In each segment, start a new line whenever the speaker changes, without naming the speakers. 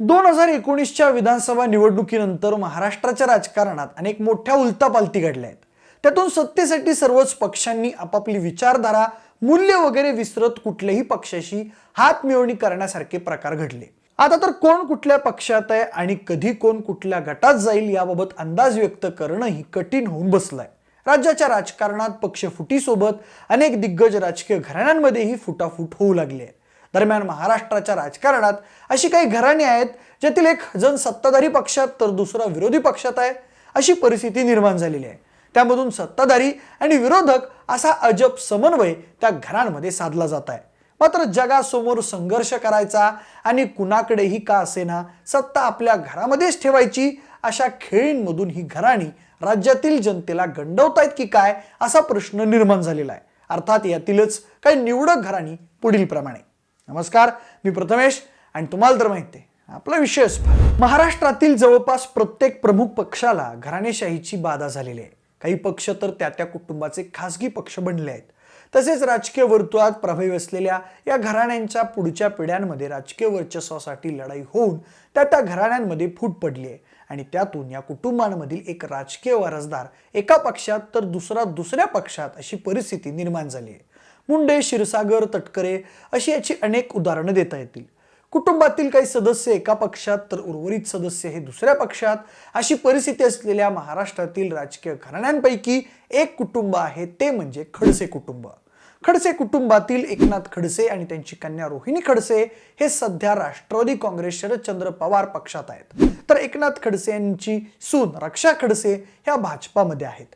दोन हजार एकोणीसच्या विधानसभा निवडणुकीनंतर महाराष्ट्राच्या राजकारणात अनेक मोठ्या उलतापालती घडल्या आहेत. त्यातून सत्तेसाठी सर्वच पक्षांनी आपापली विचारधारा मूल्य वगैरे विसरत कुठल्याही पक्षाशी हात मिळवणी करण्यासारखे प्रकार घडले. आता तर कोण कुठल्या पक्षात आहे आणि कधी कोण कुठल्या गटात जाईल याबाबत अंदाज व्यक्त करणंही कठीण होऊन बसलंय. राज्याच्या राजकारणात पक्षफुटीसोबत अनेक दिग्गज राजकीय घराण्यांमध्येही फुटाफूट होऊ लागली आहे दरम्यान महाराष्ट्राच्या राजकारणात अशी काही घराणी आहेत ज्यातील एक जण सत्ताधारी पक्षात तर दुसरा विरोधी पक्षात आहे अशी परिस्थिती निर्माण झालेली आहे. त्यामधून सत्ताधारी आणि विरोधक असा अजब समन्वय त्या घरांमध्ये साधला जात आहे. मात्र जगासमोर संघर्ष करायचा आणि कुणाकडेही का असेना सत्ता आपल्या घरामध्येच ठेवायची अशा खेळींमधून ही घराणी राज्यातील जनतेला गंडवतायत की काय असा प्रश्न निर्माण झालेला आहे. अर्थात यातीलच काही निवडक घराणी पुढील प्रमाणे नमस्कार मी प्रथमेश आणि तुम्हाला तर माहिती आहे आपला विषय महाराष्ट्रातील जवळपास प्रत्येक प्रमुख पक्षाला घराणेशाहीची बाधा झालेली आहे. काही पक्ष तर त्या त्या कुटुंबाचे खासगी पक्ष बनले आहेत. तसेच राजकीय वर्तुळात प्रभावी असलेल्या या घराण्यांच्या पुढच्या पिढ्यांमध्ये राजकीय वर्चस्वासाठी लढाई होऊन त्या त्या घराण्यांमध्ये फूट पडली आहे. आणि त्यातून या कुटुंबांमधील एक राजकीय वारसदार एका पक्षात तर दुसरा दुसऱ्या पक्षात अशी परिस्थिती निर्माण झाली आहे. मुंडे क्षीरसागर तटकरे अशी याची अनेक उदाहरणं देता येतील. कुटुंबातील काही सदस्य एका पक्षात तर उर्वरित सदस्य हे दुसऱ्या पक्षात. अशी परिस्थिती असलेल्या महाराष्ट्रातील राजकीय घराण्यांपैकी एक कुटुंब आहे ते म्हणजे खडसे कुटुंब. खडसे कुटुंबातील एकनाथ खडसे आणि त्यांची कन्या रोहिणी खडसे हे सध्या राष्ट्रवादी काँग्रेस शरदचंद्र पवार पक्षात आहेत. तर एकनाथ खडसे यांची सून रक्षा खडसे ह्या भाजपामध्ये आहेत.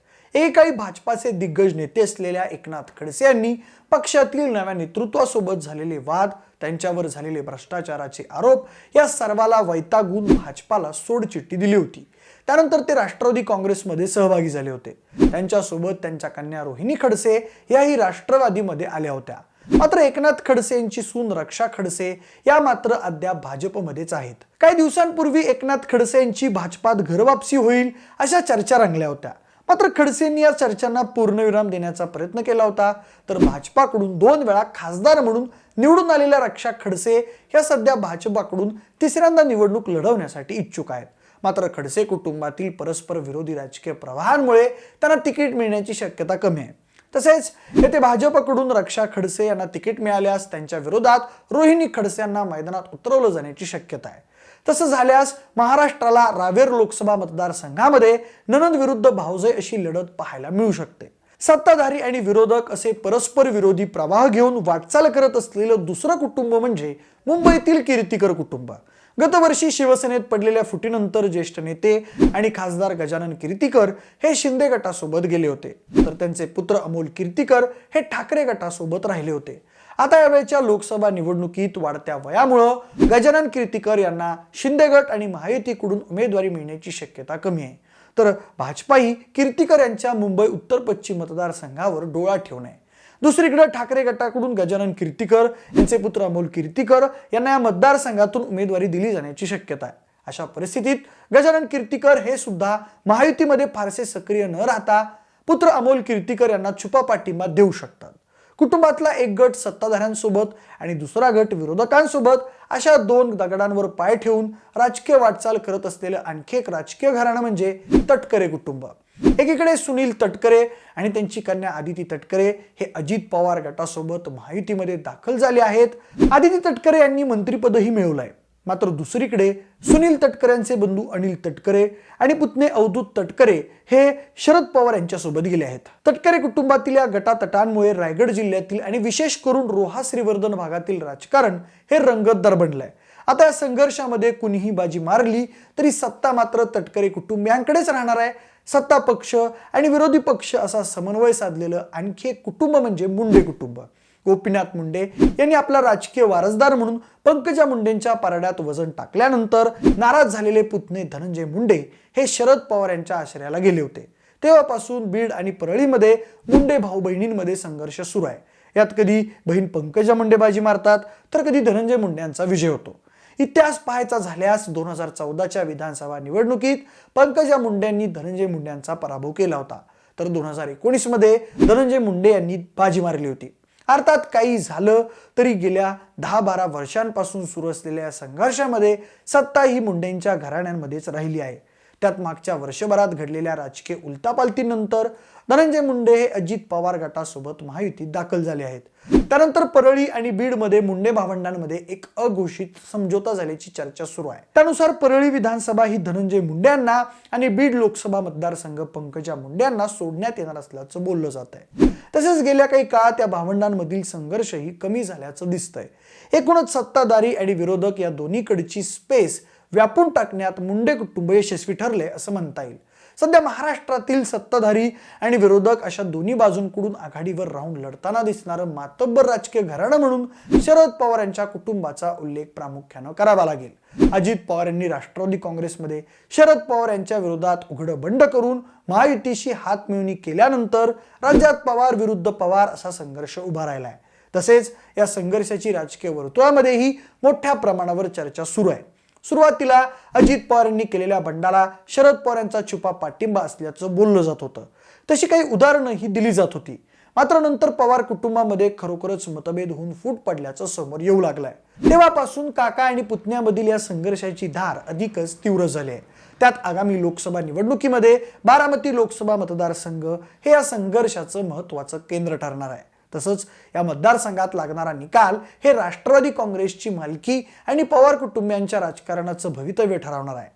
काही भाजपाचे दिग्गज नेते असलेल्या एकनाथ खडसे यांनी पक्षातील नव्या नेतृत्वासोबत झालेले वाद त्यांच्यावर झालेले भ्रष्टाचाराचे आरोप या सर्वाला वैतागून भाजपाला सोडचिठ्ठी दिली होती. त्यानंतर ते राष्ट्रवादी काँग्रेसमध्ये सहभागी झाले होते. त्यांच्यासोबत त्यांच्या कन्या रोहिणी खडसे याही राष्ट्रवादीमध्ये आल्या होत्या. मात्र एकनाथ खडसे यांची सून रक्षा खडसे या मात्र अद्याप भाजपमध्येच आहेत. काही दिवसांपूर्वी एकनाथ खडसे यांची भाजपात घरवापसी होईल अशा चर्चा रंगल्या होत्या. मात्र खडसेंनी या चर्चांना पूर्णविराम देण्याचा प्रयत्न केला होता. तर भाजपाकडून दोन वेळा खासदार म्हणून निवडून आलेल्या रक्षा खडसे या सध्या भाजपाकडून तिसऱ्यांदा निवडणूक लढवण्यासाठी इच्छुक आहेत. मात्र खडसे कुटुंबातील परस्पर विरोधी राजकीय प्रवाहांमुळे त्यांना तिकीट मिळण्याची शक्यता कमी आहे. तसेच येथे भाजपकडून रक्षा खडसे यांना तिकीट मिळाल्यास त्यांच्या विरोधात रोहिणी खडसे यांना मैदानात उतरवलं जाण्याची शक्यता आहे. तसं झाल्यास महाराष्ट्राला रावेर लोकसभा मतदारसंघामध्ये ननंद विरुद्ध भावजय अशी लढत पाहायला मिळू शकते. सत्ताधारी आणि विरोधक असे परस्पर विरोधी प्रवाह घेऊन वाटचाल करत असलेलं दुसरं कुटुंब म्हणजे मुंबईतील कीर्तिकर कुटुंब. गतवर्षी शिवसेनेत पडलेल्या फुटीनंतर ज्येष्ठ नेते आणि खासदार गजानन कीर्तीकर हे शिंदे गटासोबत गेले होते. तर त्यांचे पुत्र अमोल कीर्तीकर हे ठाकरे गटासोबत राहिले होते. आता यावेळच्या लोकसभा निवडणुकीत वाढत्या वयामुळं गजानन कीर्तीकर यांना शिंदे गट आणि महायुतीकडून उमेदवारी मिळण्याची शक्यता कमी आहे. तर भाजपाही कीर्तिकर यांच्या मुंबई उत्तर पश्चिम मतदारसंघावर डोळा ठेवून आहे. दुसरीकडे ठाकरे गटाकडून गजानन कीर्तीकर यांचे पुत्र अमोल कीर्तीकर यांना या मतदारसंघातून उमेदवारी दिली जाण्याची शक्यता आहे. अशा परिस्थितीत गजानन कीर्तीकर हे सुद्धा महायुतीमध्ये फारसे सक्रिय न राहता पुत्र अमोल कीर्तीकर यांना छुपा पाठिंबा देऊ शकतात. कुटुंबातला एक गट सत्ताधाऱ्यांसोबत आणि दुसरा गट विरोधकांसोबत अशा दोन दगडांवर पाय ठेवून राजकीय वाटचाल करत असलेलं आणखी एक राजकीय घराणं म्हणजे तटकरे कुटुंब. एकीकडे सुनील तटकरे आणि त्यांची कन्या आदिती तटकरे हे अजित पवार गटासोबत महायुतीमध्ये दाखल झाले आहेत. आदिती तटकरे यांनी मंत्रिपदही मिळवलंय. मात्र दुसरीकडे सुनील तटकरेंचे बंधू अनिल तटकरे आणि पुतणे अवधूत तटकरे हे शरद पवार यांच्यासोबत गेले आहेत. तटकरे कुटुंबातील या गटातटांमुळे रायगड जिल्ह्यातील आणि विशेष करून रोहा श्रीवर्धन भागातील राजकारण हे रंगतदार बनलंय. आता या संघर्षामध्ये कुणीही बाजी मारली तरी सत्ता मात्र तटकरे कुटुंबियांकडेच राहणार आहे. सत्ता पक्ष आणि विरोधी पक्ष असा समन्वय साधलेलं आणखी एक कुटुंब म्हणजे मुंडे कुटुंब. गोपीनाथ मुंडे यांनी आपला राजकीय वारसदार म्हणून पंकजा मुंडेंच्या पारड्यात वजन टाकल्यानंतर नाराज झालेले पुतणे धनंजय मुंडे हे शरद पवार यांच्या आश्रयाला गेले होते. तेव्हापासून बीड आणि परळीमध्ये मुंडे भाऊ बहिणींमध्ये संघर्ष सुरू आहे. यात कधी बहीण पंकजा मुंडे बाजी मारतात तर कधी धनंजय मुंडे यांचा विजय होतो. इतिहास पाहायचा झाल्यास दोन हजार चौदाच्या विधानसभा निवडणुकीत पंकजा मुंडेंनी धनंजय मुंडे यांचा पराभव केला होता. तर दोन हजार एकोणीसमध्ये धनंजय मुंडे यांनी बाजी मारली होती. अर्थात काही झालं तरी गेल्या दहा बारा वर्षांपासून सुरू असलेल्या संघर्षामध्ये सत्ता ही मुंडेंच्या घराण्यांमध्येच राहिली आहे. त्यात मागच्या वर्षभरात घडलेल्या राजकीय उलटापालटीनंतर धनंजय मुंडे हे अजित पवार गटासोबत महायुतीत दाखल झाले आहेत. त्यानंतर परळी आणि बीडमध्ये मुंडे भावंडांमध्ये एक अघोषित समझोता झाल्याची चर्चा सुरू आहे. त्यानुसार परळी विधानसभा ही धनंजय मुंडे यांना आणि बीड लोकसभा मतदारसंघ पंकजा मुंडे यांना सोडण्यात येणार असल्याचं बोललं जात आहे. तसेच गेल्या काही काळात या भावंडांमधील संघर्षही कमी झाल्याचं दिसतंय. एकूणच सत्ताधारी आणि विरोधक या दोन्हीकडची स्पेस व्यापून टाकण्यात मुंडे कुटुंब यशस्वी ठरले असं म्हणता येईल. सध्या महाराष्ट्रातील सत्ताधारी आणि विरोधक अशा दोन्ही बाजूंकडून आघाडीवर राहून लढताना दिसणारं मातब्बर राजकीय घराणं म्हणून शरद पवार यांच्या कुटुंबाचा उल्लेख प्रामुख्यानं करावा लागेल. अजित पवार यांनी राष्ट्रवादी काँग्रेसमध्ये शरद पवार यांच्या विरोधात उघडं बंड करून महायुतीशी हातमिळवणी केल्यानंतर राज्यात पवार विरुद्ध पवार असा संघर्ष उभा राहिला आहे तसेच या संघर्षाची राजकीय वर्तुळामध्येही मोठ्या प्रमाणावर चर्चा सुरू आहे. सुरुवातीला अजित पवार यांनी केलेल्या बंडाला शरद पवार यांचा छुपा पाठिंबा असल्याचं बोललं जात होतं. तशी काही उदाहरणं ही दिली जात होती. मात्र नंतर पवार कुटुंबामध्ये खरोखरच मतभेद होऊन फूट पडल्याचं समोर येऊ लागलंय. तेव्हापासून काका आणि पुतण्यामधील या संघर्षाची धार अधिकच तीव्र झाली आहे त्यात आगामी लोकसभा निवडणुकीमध्ये बारामती लोकसभा मतदारसंघ हे या संघर्षाचं महत्वाचं केंद्र ठरणार आहे. तसंच या मतदारसंघात लागणारा निकाल हे राष्ट्रवादी काँग्रेसची मालकी आणि पवार कुटुंबियांच्या राजकारणाचं भवितव्य ठरवणार आहे.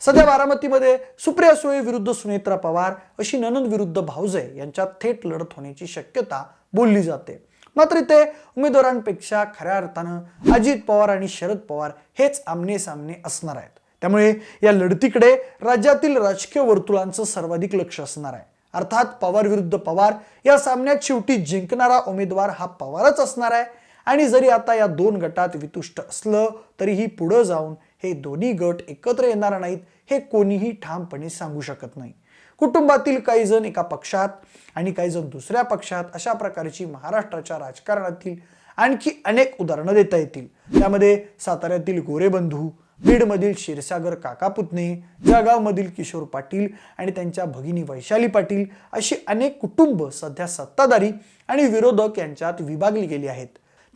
सध्या बारामतीमध्ये सुप्रिया सुळे विरुद्ध सुनेत्रा पवार अशी ननंद विरुद्ध भाऊजय यांच्यात थेट लढत होण्याची शक्यता बोलली जाते. मात्र इथे उमेदवारांपेक्षा खऱ्या अर्थानं अजित पवार आणि शरद पवार हेच आमने सामने असणार आहेत. त्यामुळे या लढतीकडे राज्यातील राजकीय वर्तुळांचं सर्वाधिक लक्ष असणार आहे. अर्थात पवार विरुद्ध पवार या सामन्यात शेवटी जिंकणारा उमेदवार हा पवारच असणार आहे. आणि जरी आता या दोन गटात वितुष्ट असलं तरीही पुढं जाऊन हे दोन्ही गट एकत्र येणार नाहीत हे कोणीही ठामपणे सांगू शकत नाही. कुटुंबातील काही जण एका पक्षात आणि काही जण दुसऱ्या पक्षात अशा प्रकारची महाराष्ट्राच्या राजकारणातील आणखी अनेक उदाहरणं देता येतील. त्यामध्ये साताऱ्यातील गोरेबंधू बीडमधील क्षीरसागर काका पुतणे जळगावमधील किशोर पाटील आणि त्यांच्या भगिनी वैशाली पाटील अशी अनेक कुटुंब सध्या सत्ताधारी आणि विरोधक यांच्यात विभागली गेली आहेत.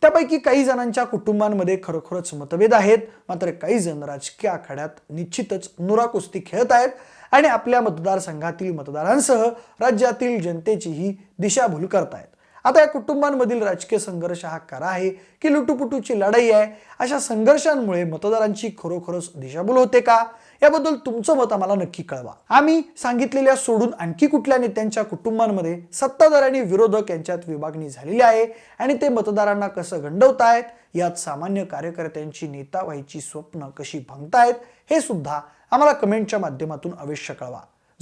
त्यापैकी काही जणांच्या कुटुंबांमध्ये खरोखरच मतभेद आहेत. मात्र काही जण राजकीय आखाड्यात निश्चितच नुरा कुस्ती खेळत आहेत आणि आपल्या मतदारसंघातील मतदारांसह राज्यातील जनतेचीही दिशाभूल करतायत. आता या कुटुंबांमधील राजकीय संघर्ष हा करा आहे की लुटुपुटूची लढाई आहे? अशा संघर्षांमुळे मतदारांची खरोखरच दिशाभूल होते का? याबद्दल तुमचं मत आम्हाला नक्की कळवा. आम्ही सांगितलेल्या सोडून आणखी कुठल्या नेत्यांच्या कुटुंबांमध्ये सत्ताधार आणि विरोधक यांच्यात विभागणी झालेली आहे आणि ते मतदारांना कसं गंडवतायत? यात सामान्य कार्यकर्त्यांची नेता व्हायची स्वप्न कशी भंगतायत? हे सुद्धा आम्हाला कमेंटच्या माध्यमातून अवश्य कळवा.